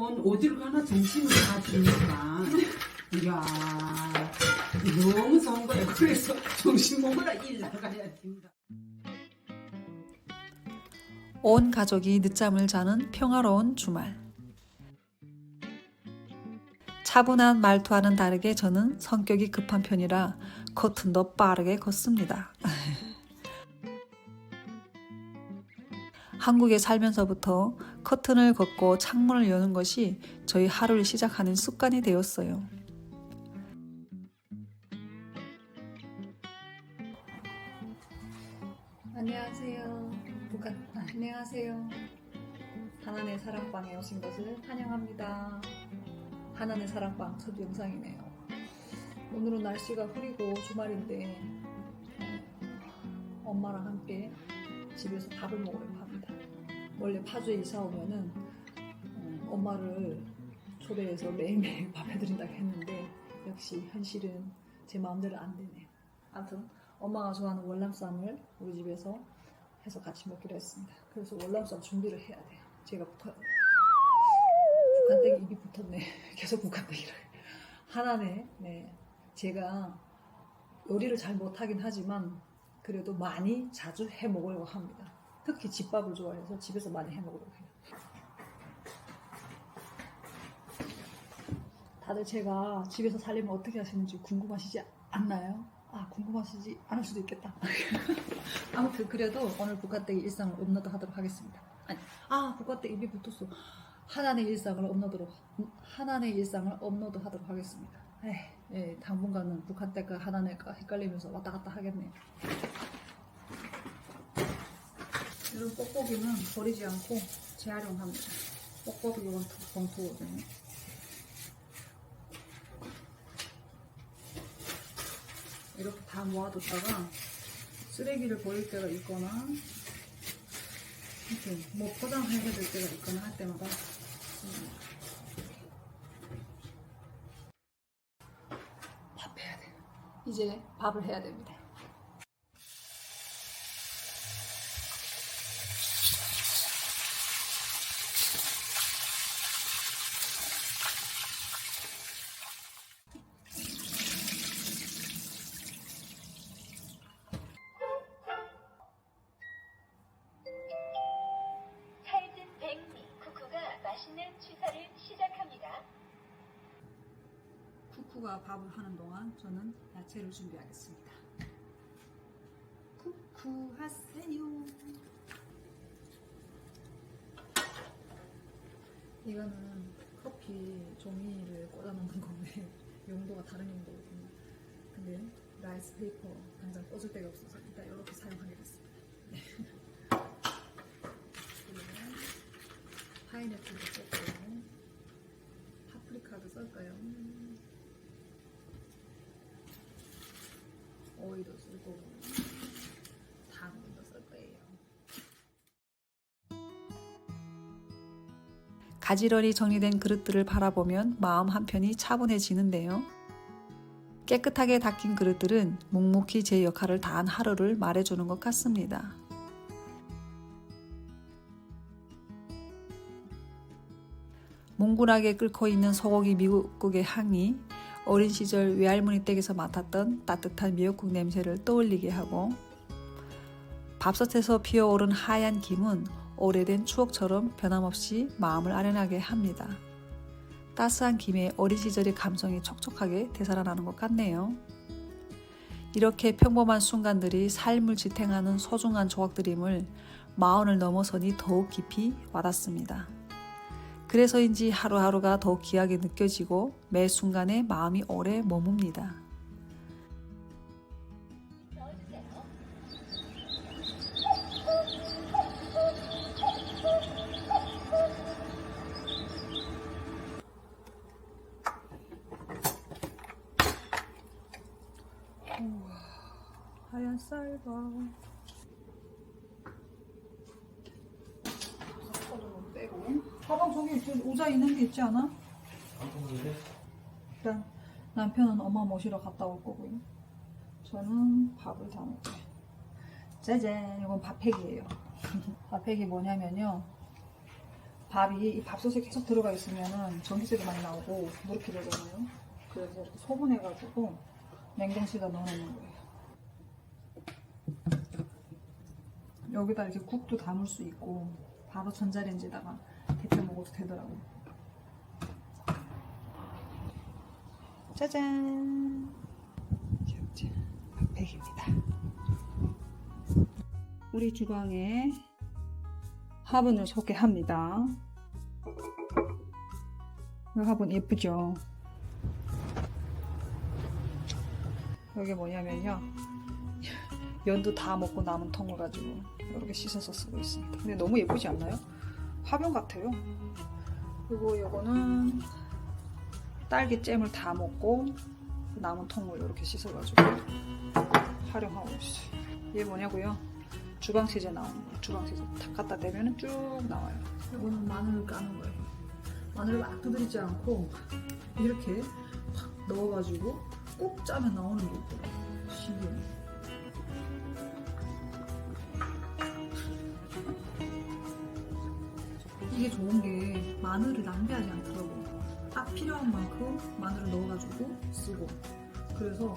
돈 어디로 가나 정신을 다 주니까. 이야, 너무 좋은 거예요. 그래서 정신 먹으라 일 나가야 된다. 온 가족이 늦잠을 자는 평화로운 주말. 차분한 말투와는 다르게 저는 성격이 급한 편이라 커튼도 빠르게 걷습니다. 한국에 살면서부터 커튼을 걷고 창문을 여는 것이 저희 하루를 시작하는 습관이 되었어요. 안녕하세요. 아, 안녕하세요. 하나의 사랑방에 오신 것을 환영합니다. 하나의 사랑방 첫 영상이네요. 오늘은 날씨가 흐리고 주말인데 어, 엄마랑 함께 집에서 밥을 합니다. 원래 파주에 이사 오면은 어, 엄마를 초대해서 매일매일 밥 해드린다고 했는데 역시 현실은 제 마음대로 안 되네요. 아무튼 엄마가 좋아하는 월남쌈을 우리 집에서 해서 같이 먹기로 했습니다. 그래서 월남쌈 준비를 해야 돼요. 제가 북한 북한땡 입이 붙었네. 계속 북한땡이를 하나네. 네, 제가 요리를 잘 못하긴 하지만 그래도 많이 자주 해 먹으려고 합니다. 특히 집밥을 좋아해서 집에서 많이 해 먹으려고 해요. 다들 제가 집에서 살려면 어떻게 하시는지 궁금하시지 않나요? 아 궁금하시지 않을 수도 있겠다. 아무튼 그래도 오늘 북한댁의 일상을 업로드 하도록 하겠습니다. 아니, 아 북한댁 입이 붙었어. 하나의 일상을 업로드로 하나의 일상을 업로드 하도록 하겠습니다. 에이, 예, 당분간은 북한댁과 하나네가 헷갈리면서 왔다 갔다 하겠네요. 이런 뽁뽁이는 버리지 않고 재활용합니다. 뽁뽁이 봉투, 봉투거든요. 이렇게 다 모아뒀다가 쓰레기를 버릴 때가 있거나 이렇게 뭐 포장해야 될 때가 있거나 할 때마다. 밥 해야 돼. 이제 밥을 해야 됩니다. 밥을 하는 동안 저는 야채를 준비하겠습니다. 쿠쿠 하세요. 이거는 커피 종이를 꽂아놓는 건데 용도가 다른 용도거든요. 근데 라이스 페이퍼 당장 꽂을 데가 없어서 일단 이렇게 사용하겠습니다. 네. 파인애플도 썼고요. 파프리카도 쓸까요? 오이도 쓰고 당근도 쓸 거예요. 가지런히 정리된 그릇들을 바라보면 마음 한편이 차분해지는데요. 깨끗하게 닦인 그릇들은 묵묵히 제 역할을 다한 하루를 말해주는 것 같습니다. 몽골하게 끓고 있는 소고기 미국국의 향이 어린 시절 외할머니 댁에서 맡았던 따뜻한 미역국 냄새를 떠올리게 하고 밥솥에서 피어오른 하얀 김은 오래된 추억처럼 변함없이 마음을 아련하게 합니다. 따스한 김에 어린 시절의 감성이 촉촉하게 되살아나는 것 같네요. 이렇게 평범한 순간들이 삶을 지탱하는 소중한 조각들임을 마흔을 넘어서니 더욱 깊이 와닿습니다. 그래서인지 하루하루가 더욱 귀하게 느껴지고 매 순간에 마음이 오래 머뭅니다. 넣어주세요. 하얀 쌀밥. 빼고. 가방 저기 저 의자 있는 게 있지 않아? 일단 남편은 엄마 모시러 갔다 올 거고요. 저는 밥을 다 먹어요. 짜잔, 이건 밥팩이에요. 밥팩이 뭐냐면요. 밥이 이 밥솥에 계속 들어가 있으면은 전기세도 많이 나오고 무릎이 되잖아요. 그래서 이렇게 소분해가지고 냉동실에다 넣어놓는 거예요. 여기다 이렇게 국도 담을 수 있고 바로 전자레인지에다가 먹어도 되더라고요. 짜잔! 자, ผัก백입니다. 우리 주방에 화분을 소개합니다. 이 화분 예쁘죠? 여기 뭐냐면요. 연두 다 먹고 남은 통을 가지고 이렇게 씻어서 쓰고 있습니다. 근데 너무 예쁘지 않나요? 화병 같아요. 그리고 요거는 딸기잼을 다 먹고 남은 통을 이렇게 씻어가지고 활용하고 있어요. 얘 뭐냐고요? 주방 세제 나오는 거예요. 주방 세제 탁 갖다 대면 쭉 나와요. 이거는 마늘을 까는 거예요. 마늘을 막 두드리지 않고 이렇게 탁 넣어가지고 꼭 짜면 나오는 게 있더라고요. 신기해 이게 좋은 게 마늘을 낭비하지 않더라고요. 딱 필요한 만큼 마늘을 넣어가지고 쓰고 그래서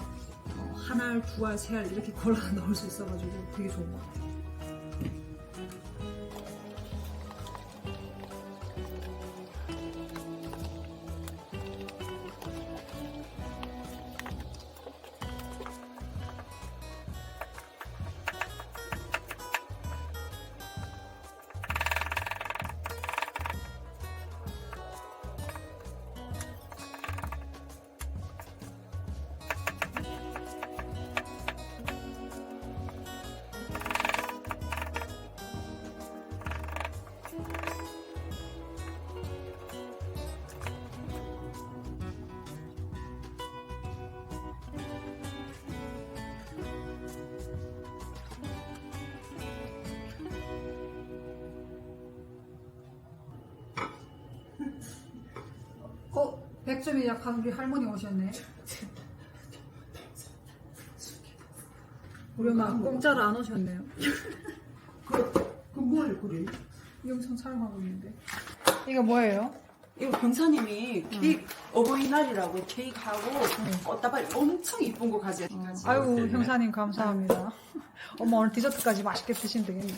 어, 한 알, 두 알, 세 알 이렇게 걸어 넣을 수 있어가지고 되게 좋은 것 같아요. 어, 100점이 약한 우리 할머니 오셨네. 우리 엄마 공짜로 안 오셨네요. 그, 그 뭐를 그래? 영상 촬영하고 있는데. 이거 뭐예요? 이거 경사님이 케이크 어버이날이라고 케이크하고 꽃다발 엄청 이쁜 거 가져가지고 아이고 형사님 감사합니다. 엄마 오늘 디저트까지 맛있게 드시면 되겠네.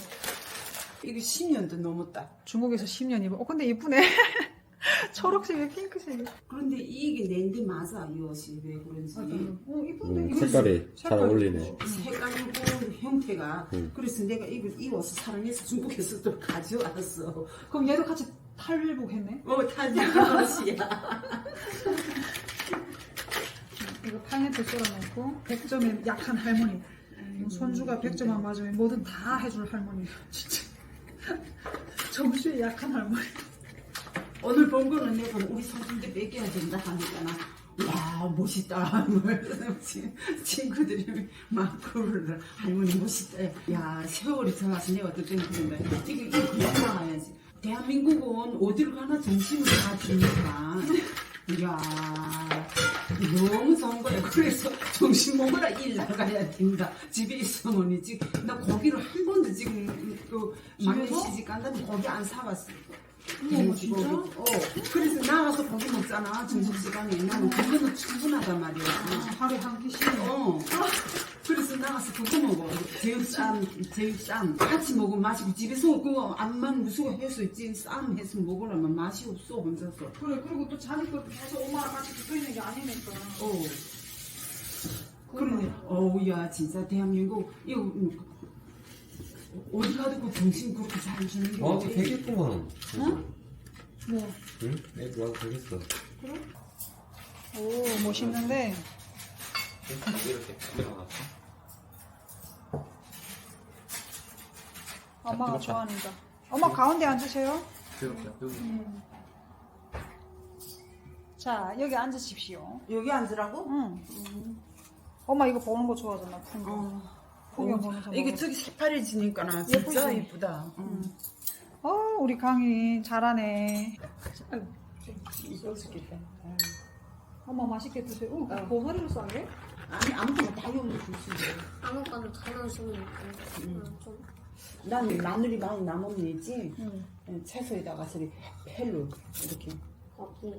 이거 10년도 넘었다. 중국에서 10년 입어. 어 근데 이쁘네. 초록색에 핑크색이. 그런데 이게 낸데 맞아 이 옷이 왜 그런지 어 이쁜데 음, 이거 색깔이 잘 어울리네. 색깔이고 형태가 음. 그래서 내가 이거 이 옷을 사랑해서 중국에서 또 가져왔어. 그럼 얘도 같이 탈복 했네. 어 타지 옷이야. 이거 파인애플 썰어놓고 100점에 약한 할머니. 손주가 100점만 맞으면 뭐든 다 해줄 할머니. 진짜. 점수에 약한 할머니. 오늘 본 거는 내가 우리 손님들 뺏겨야 된다 하니까 나, 와 멋있다. 뭐 친- 친구들이 막 그러더라. 할머니 멋있다. 야 세월이 지나서 내가 어떨 때는 그런다 이거 이거 그냥 나가야지. 대한민국은 어디를 가나 정신을 다 주니까. 이야 너무 좋은 거야. 그래서 정신 먹으라. 일 나가야 된다. 집에 있으면 지금 나 고기를 한 번도 지금 그 막내? 시집 간다면 고기 안 사봤어 진짜? 어, 그래서 나가서 고기 먹잖아 점심시간에. 나는 그거는 충분하단 말이야. 하루에 한 끼씩. 어. 그래서 나가서 그거 먹어. 제육 쌈 제육 쌈 같이 먹으면 맛이 없고 집에서 그거 암만 무수고 해서 있지. 쌈 해서 먹으려면 맛이 없어 혼자서. 그래 그리고 또 자기 것 해서 엄마랑 같이 붙어 있는 게 아니니까. 어. 그러네 어우야 진짜 대한민국. 이거 음, 어디 가도 그 정신 그렇게 잘 주는 게 어, 어디- 되겠구만. 뭐? 응? 애 좋아서 되겠어. 오 멋있는데. 이렇게 들어갔어. 엄마가 좋아하는다. 엄마 가운데 앉으세요. 이렇게 여기. 자 여기 앉으십시오. 여기 앉으라고? 응. 엄마 이거 보는 거 좋아하잖아. 풍경. 어. 보면서. 이게. 저기 새파래지니까 나 진짜 예쁘지? 예쁘다. 응. 어 우리 강이 잘하네. 아이고, 맛있겠다. 엄마 맛있게 드세요. 어, 보사리로 싸게? 아니 아무거나 다用도 줄수 있어. 아무거나 다 넣으시면 돼요. 음. 음, 좀 난 마늘이 많이 남으면 되지. 응. 채소에다가 저리 펠로 이렇게 거기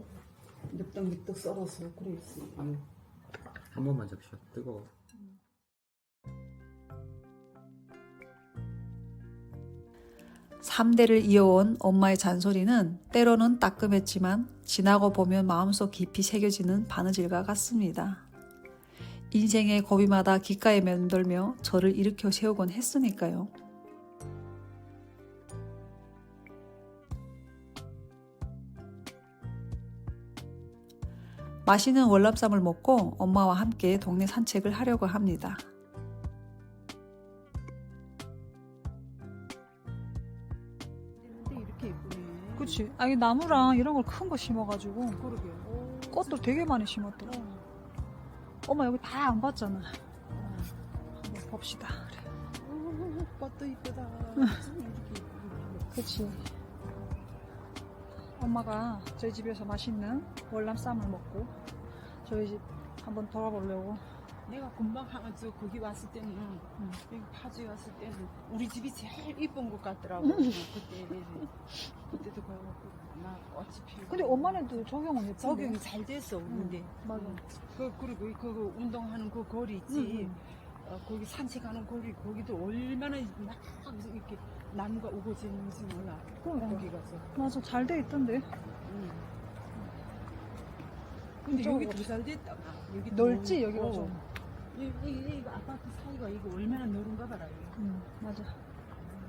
늑덕늑덕 썰어서 그랬어. 한 번만 잡시오. 뜨거워. 삼대를 이어온 엄마의 잔소리는 때로는 따끔했지만 지나고 보면 마음속 깊이 새겨지는 바느질과 같습니다. 인생의 고비마다 귓가에 맴돌며 저를 일으켜 세우곤 했으니까요. 맛있는 월남쌈을 먹고 엄마와 함께 동네 산책을 하려고 합니다. 그치. 아니 나무랑 이런 걸 큰 거 심어가지고 그러게. 오, 꽃도 되게 많이 심었더라. 엄마 여기 다 안 봤잖아. 한번 봅시다. 그래. 오, 꽃도 이쁘다. 이렇게. 그치. 엄마가 저희 집에서 맛있는 월남 쌈을 먹고 저희 집 한번 돌아보려고. 내가 금방 한- 저 거기 왔을 때는 여기 파주에 왔을 때는 우리 집이 제일 이쁜 것 같더라고. 그때 그때도 가고 나 꽃이 피고. 근데 엄마네도 적용은 예쁜데. 적용이 잘 됐어. 근데 맞아. 그 그리고 그 운동하는 그 거리 있지. 어, 거기 산책하는 거리 거기도 얼마나 막 이렇게 나무가 우거지는지 몰라. 그러니까. 거기가 저. 맞아. 잘 돼 있던데. 응. 근데 여기 더잘 됐다. 여기 넓지, 더- 여기가 어. 좀. 이, 이, 이 아파트 사이가 이거 얼마나 넓은가 봐라. 이거. 응, 맞아.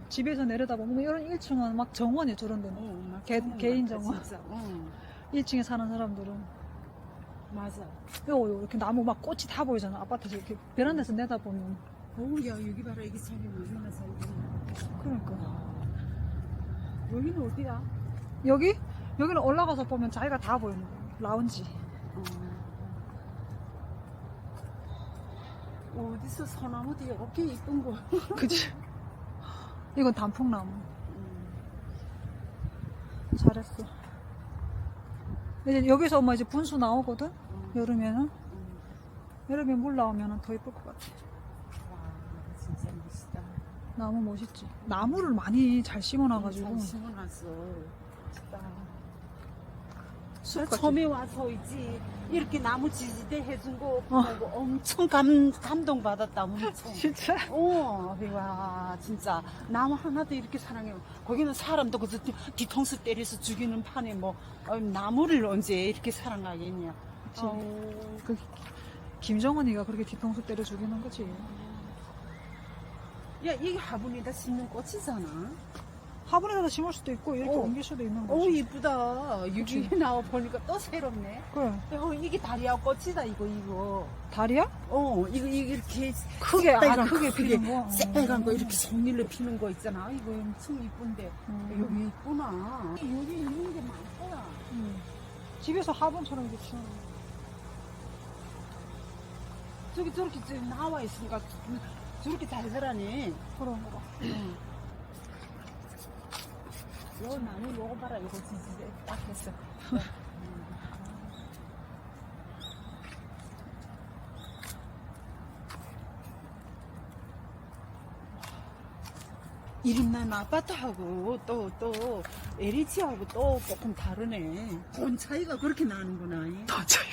집에서 내려다보면 이런 1층은 막 정원이 저런 데는. 어, 막 개- 개인 정원. 진짜. 어, 1층에 사는 사람들은. 맞아. 요, 요, 이렇게 나무 막 꽃이 다 보이잖아. 아파트에서 이렇게 베란다에서 내다보면. 어우, 야, 여기 봐라. 이게 자기 얼마나 잘 됐나. 그러니까. 여기는 어디야? 여기? 여기는 올라가서 보면 자기가 다 보이는 거야. 라운지. 어. 어디서 소나무 뒤에 이렇게 이쁜 거. 그치? 이건 단풍나무. 음. 잘했어. 이제 여기서 엄마 이제 분수 나오거든? 음. 여름에는? 음. 여름에 물 나오면 더 예쁠 것 같아. 와, 진짜 멋있다. 나무 멋있지? 나무를 많이 잘 심어놔가지고. 잘 심어놨어. 멋있다. 같지? 처음에 와서 있지 이렇게 나무 지지대 해준 거 어. 보고 엄청 감, 감동받았다 엄청 진짜? 어, 와 진짜 나무 하나도 이렇게 사랑해 거기는 사람도 그저 뒤- 뒤통수 때려서 죽이는 판에 뭐 어, 나무를 언제 이렇게 사랑하겠냐. 어, 그, 김정은이가 그렇게 뒤통수 때려 죽이는 거지. 야 이게 화분에다 심는 꽃이잖아 화분에다 심을 수도 있고, 이렇게 어. 옮길 수도 있는 오 거지. 이쁘다 여기 나와 보니까 또 새롭네 그래. 어, 이게 다리아 꽃이다 이거 이거 다리야? 어 이거 이거 이렇게 크게, 아, 크게 크게 피는 거. 새빨간 거 이렇게 송일로 피는 거 있잖아. 이거 엄청 이쁜데 음. 여기 있구나. 여기 있는 게 많구나. 음. 집에서 화분처럼 이렇게 치는 거. 저기 저렇게 저 나와 있으니까 저렇게 잘 자라네. 그런 거 봐. 요 나무 요거 봐라. 요거 지지대 딱 했어. 이름난 아파트하고 또, 또, LH하고 또 조금 다르네. 돈 차이가 그렇게 나는구나. 더 차이.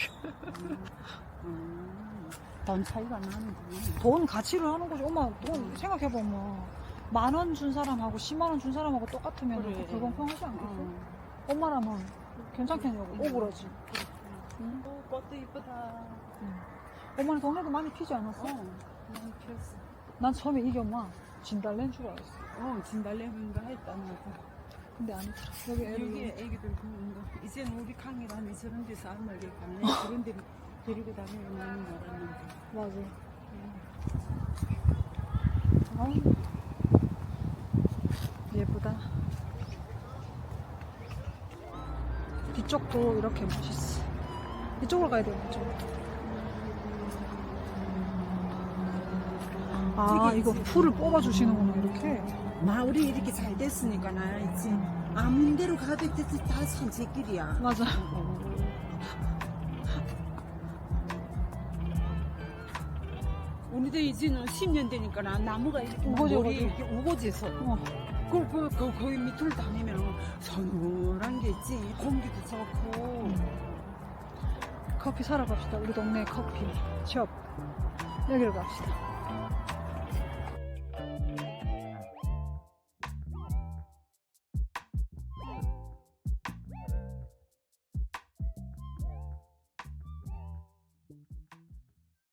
음, 돈 차이가 나는구나. 돈 가치를 하는 거지. 엄마, 돈 생각해보면. 만 원 준 사람하고 10만 원 준 사람하고 똑같으면 그래. 불공평하지 않겠어? 어. 엄마라면 괜찮겠냐고. 억울하지. 응? 어, 꽃도 이쁘다. 엄마는 동네도 많이 피지 않았어? 어, 많이 피었어. 난 처음에 이게 엄마 진달래인 줄 알았어. 어, 진달래인가 했다, 나도. 근데 아니더라. 여기 여기에 애기들 보는 거. 이제는 우리 강이라니 저런 데서 안 말게 가네. 그런 데 데리고 다니면 나는 알았는데. 맞아. 음. 아우. 예쁘다. 뒤쪽도 이렇게 멋있어. 이쪽으로 가야 돼요, 이쪽. 아, 이거 풀을 뽑아주시는구나, 이렇게. 마을이 이렇게 잘 됐으니까 나 이제 아무 데로 가도 다 산책길이야. 맞아. 우리도 이제는 10년 되니까 나 나무가 이렇게 머리에 가지고. 이렇게 우거져서 어. 그, 그, 그, 거기 밑을 다니면 서늘한 게 있지. 공기도 좋고. 커피 사러 갑시다. 우리 동네 커피 숍. 여기로 갑시다.